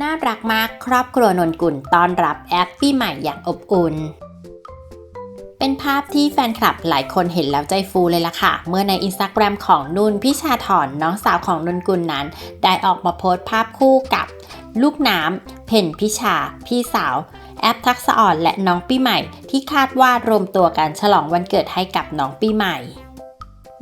น่ารักมากครอบครัวนนกุลต้อนรับแอปปีใหม่อย่างอบอุ่น เป็นภาพที่แฟนคลับหลายคนเห็นแล้วใจฟูเลยล่ะค่ะ เมื่อในอินสตาแกรมของนุ่นพิชาถอนน้องสาวของนนกุลนั้น ได้ออกมาโพสต์ภาพคู่กับ ลูกน้ำเพ่นพิชา พี่สาว แอปทักษะอ่อนและน้องปีใหม่ ที่คาดว่ารวมตัวกันฉลองวันเกิดให้กับน้องปีใหม่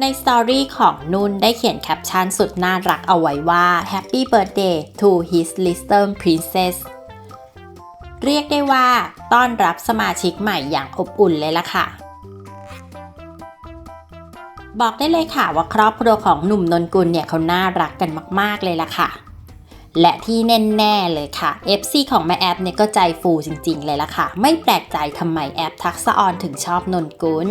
ในสตอรี่ของนุ่นได้เขียนแคปชั่นสุดน่ารักเอาไว้ว่า Happy Birthday to his little princess เรียกได้ว่าต้อนรับสมาชิกใหม่อย่างอบอุ่นเลยล่ะค่ะ บอกได้เลยค่ะว่าครอบครัวของหนุ่มนนกุลเนี่ยเขาน่ารักกันมาก ๆ เลยล่ะค่ะ และที่แน่ ๆ เลยค่ะ FC ของแม่แอปเนี่ยก็ใจฟูจริง ๆ เลยล่ะค่ะ ไม่แปลกใจทำไมแอปทักษะออนถึงชอบนนกุล